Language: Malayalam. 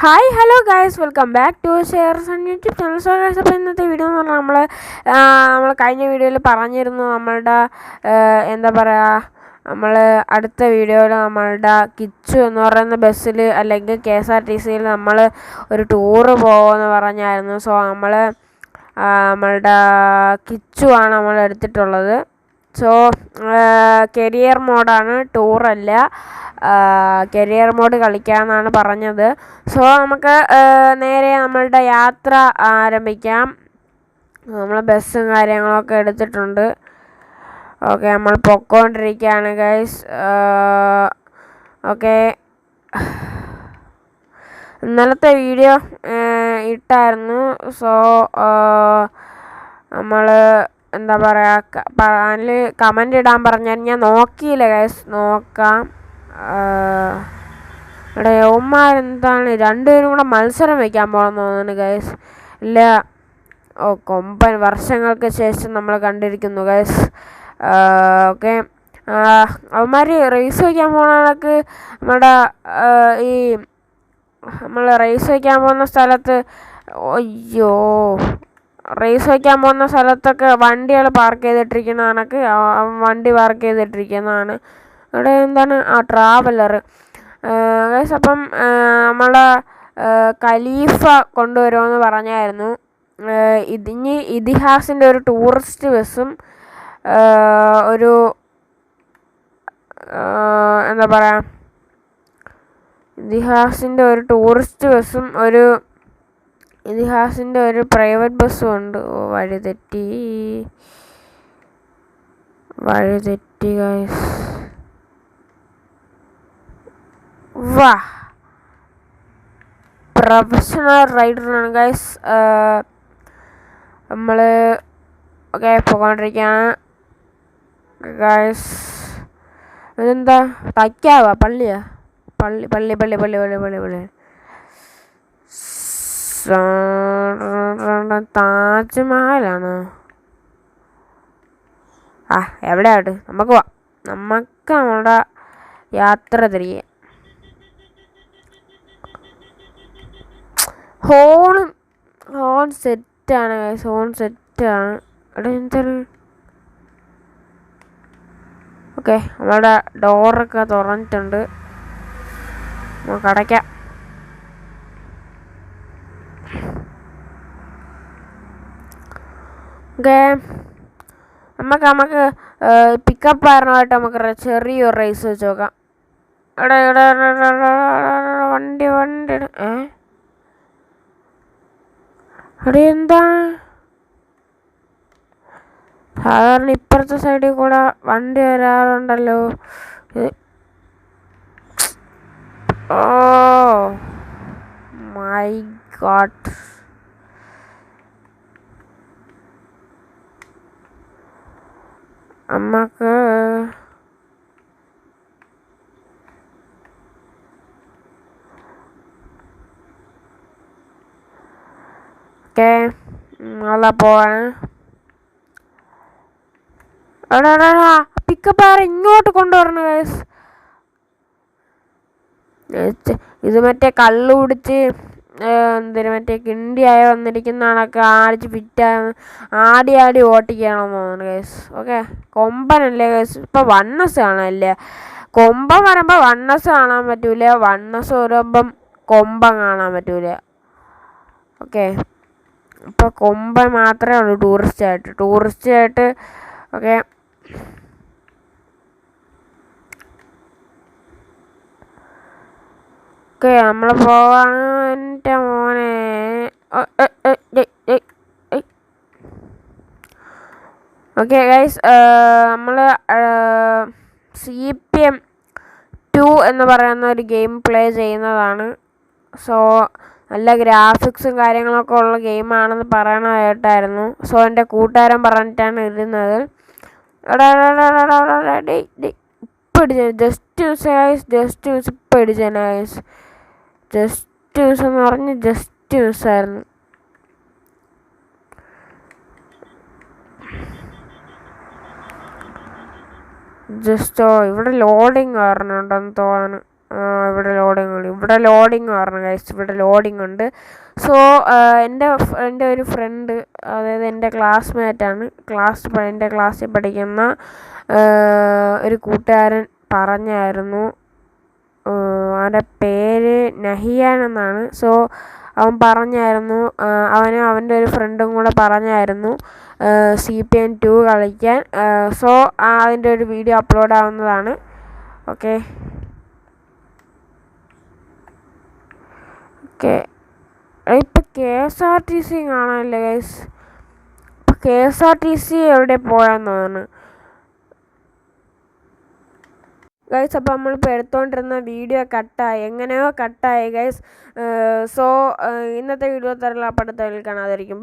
Hi hello guys welcome back to shares and YouTube channel so guys അപ്പോൾ ഇന്നത്തെ വീഡിയോ എന്ന് പറഞ്ഞാൽ നമ്മൾ നമ്മൾ കഴിഞ്ഞ വീഡിയോയിൽ പറഞ്ഞിരുന്നു നമ്മളുടെ എന്താ പറയുക നമ്മൾ അടുത്ത വീഡിയോയിൽ നമ്മളുടെ കിച്ചു എന്ന് പറയുന്ന ബസ്സിൽ അല്ലെങ്കിൽ കെ എസ് ആർ ടി സിയിൽ നമ്മൾ ഒരു ടൂറ് പോകുമെന്ന് പറഞ്ഞായിരുന്നു. സോ നമ്മൾ നമ്മളുടെ കിച്ചു ആണ് നമ്മൾ എടുത്തിട്ടുള്ളത്. സോ കരിയർ മോഡാണ് ടൂറല്ല കരിയർ മോഡ് കളിക്കാമെന്നാണ് പറഞ്ഞത്. സോ നമുക്ക് നേരെ നമ്മളുടെ യാത്ര ആരംഭിക്കാം. നമ്മൾ ബസ്സും കാര്യങ്ങളൊക്കെ എടുത്തിട്ടുണ്ട്. ഓക്കെ നമ്മൾ പൊക്കോണ്ടിരിക്കുകയാണ് ഗൈസ് ഓക്കെ ഇന്നലത്തെ വീഡിയോ ഇട്ടായിരുന്നു. സോ നമ്മൾ എന്താ പറയുക അതിൽ കമന്റ് ഇടാൻ പറഞ്ഞാൽ ഞാൻ നോക്കിയില്ല ഗൈസ് നോക്കാം. ഇവിടെ ഉമ്മാരെന്താണ് രണ്ടുപേരും കൂടെ മത്സരം വയ്ക്കാൻ പോകണമെന്ന് തോന്നുന്നു ഗൈസ് ഇല്ല ഓ കൊമ്പൻ വർഷങ്ങൾക്ക് ശേഷം നമ്മൾ കണ്ടിരിക്കുന്നു ഗൈസ് ഓക്കെ അവന്മാർ റേസ് വയ്ക്കാൻ പോകുന്ന കണക്ക് നമ്മുടെ ഈ നമ്മൾ റേസ് വയ്ക്കാൻ പോകുന്ന സ്ഥലത്ത് അയ്യോ. റേസ് വയ്ക്കാൻ പോകുന്ന സ്ഥലത്തൊക്കെ വണ്ടികൾ പാർക്ക് ചെയ്തിട്ടിരിക്കുന്ന കണക്ക് വണ്ടി പാർക്ക് ചെയ്തിട്ടിരിക്കുന്നതാണ്. ഇവിടെ എന്താണ്? ആ ട്രാവലർ. ഗൈസ് അപ്പം നമ്മളെ ഖലീഫ കൊണ്ടുവരുമെന്ന് പറഞ്ഞായിരുന്നു. ഇതിനി ഇതിഹാസിന്റെ ഒരു ടൂറിസ്റ്റ് ബസ്സും ഒരു എന്താ പറയുക ഇതിഹാസിന്റെ ഒരു ടൂറിസ്റ്റ് ബസ്സും ഒരു ഇതിഹാസിന്റെ ഒരു പ്രൈവറ്റ് ബസ്സും ഉണ്ട്. ഓ വഴിതെറ്റി. വഴിതെറ്റി ഗൈസ് വാ. പ്രൊഫഷണൽ റൈഡറാണ് ഗൈസ് നമ്മൾ ഓക്കെ പോയിക്കൊണ്ടിരിക്കുകയാണ് ഗൈസ് ഇതെന്താ? തയ്ക്കാവാ? പള്ളിയാ? പള്ളി പള്ളി പള്ളി പള്ളി പള്ളി പള്ളി പള്ളി. താജ്മഹലാണ്. ആ എവിടെയാട്ട് നമുക്ക് പോവാം നമുക്ക് നമ്മുടെ യാത്ര തിരികെ. ഹോൺ ഹോൺ സെറ്റാണ് ഹോൺ സെറ്റാണ്. എന്താണ് ഓക്കെ നമ്മുടെ ഡോറൊക്കെ തുറന്നിട്ടുണ്ട്. നമുക്ക് അടയ്ക്കാം. ഓക്കെ നമുക്ക് നമുക്ക് പിക്കപ്പ് കാരണമായിട്ട് നമുക്ക് ചെറിയൊരു റേസ് വെച്ച് നോക്കാം. എടാ എടാ വണ്ടി വണ്ടി. ഏ? അവിടെ എന്താണ് സാധാരണ ഇപ്പുറത്തെ സൈഡിൽ കൂടെ വണ്ടി വരാറുണ്ടല്ലോ. ഓ മൈ ഗോഡ് അമ്മയ്ക്ക് ഓക്കെ. അതാ പോവാണ് പിക്കപ്പ് ആരെ ഇങ്ങോട്ട് കൊണ്ടുവരണം ഗൈസ് ഇത് മറ്റേ കള്ളു കുടിച്ച് എന്തിനു മറ്റേ കിണ്ടിയായി വന്നിരിക്കുന്ന ആളൊക്കെ ആടിച്ച് ഫിറ്റ് ആടി ആടി ഓട്ടിക്കുകയാണെന്ന് തോന്നുന്നു കേസ് ഓക്കെ കൊമ്പനല്ലേ കേസ് ഇപ്പം വണ്ണസ് കാണാനല്ലേ? കൊമ്പൻ വരുമ്പോൾ വണ്ണസ് കാണാൻ പറ്റൂല. വണ്ണസ് വരുമ്പം കൊമ്പൻ കാണാൻ പറ്റൂല. ഓക്കെ ഇപ്പോൾ കൊമ്പൻ മാത്രമേ ഉള്ളൂ ടൂറിസ്റ്റ് ആയിട്ട്. ടൂറിസ്റ്റ് ആയിട്ട് ഓക്കെ ഓക്കെ നമ്മൾ പോവാണ് എന്റെ മോനെ ഓക്കെ ഗൈസ് നമ്മൾ സി പി എം ടു എന്ന് പറയുന്ന ഒരു ഗെയിം പ്ലേ ചെയ്യുന്നതാണ്. സോ നല്ല ഗ്രാഫിക്സും കാര്യങ്ങളൊക്കെ ഉള്ള ഗെയിമാണെന്ന് പറയണതായിട്ടായിരുന്നു സോ എന്റെ കൂട്ടുകാരൻ പറഞ്ഞിട്ടാണ് ഇരുന്നത്. ഇപ്പം just use guys just use ഇപ്പം ഇടിച്ചു ഗൈസ് ജസ്റ്റ് യൂസ് എന്ന് പറഞ്ഞ് ജസ്റ്റ് യൂസ് ആയിരുന്നു. ജസ്റ്റ് ഇവിടെ ലോഡിങ് കാരണമുണ്ടെന്ന് തോന്നുന്നു ഇവിടെ ലോഡിങ് ഉണ്ട്. ഇവിടെ ലോഡിങ് കാരണം ഗൈസ് ഇവിടെ ലോഡിങ് ഉണ്ട്. സോ എന്റെ എന്റെ ഒരു ഫ്രണ്ട് അതായത് എന്റെ ക്ലാസ്മേറ്റാണ് ക്ലാസ് എന്റെ ക്ലാസ്സിൽ പഠിക്കുന്ന ഒരു കൂട്ടുകാരൻ പറഞ്ഞായിരുന്നു. അവന്റെ പേര് നഹിയാൻ എന്നാണ്. സോ അവൻ പറഞ്ഞായിരുന്നു അവനും അവന്റെ ഒരു ഫ്രണ്ടും കൂടെ പറഞ്ഞായിരുന്നു സി പി എൻ ടു കളിക്കാൻ. സോ അതിന്റെ ഒരു വീഡിയോ അപ്ലോഡ് ആവുന്നതാണ്. ഓക്കെ ഓക്കെ ഇപ്പം K S R T C കാണാനല്ലേ guys K S R T C എവിടെ പോയാന്ന് തോന്നുന്നു. ഗൈസ് അപ്പോൾ നമ്മളിപ്പോൾ എടുത്തുകൊണ്ടിരുന്ന വീഡിയോ കട്ടായി എങ്ങനെയോ കട്ടായി ഗൈസ് സോ ഇന്നത്തെ വീഡിയോ തരല പഠിത്തത്തിൽ കാണാതിരിക്കും.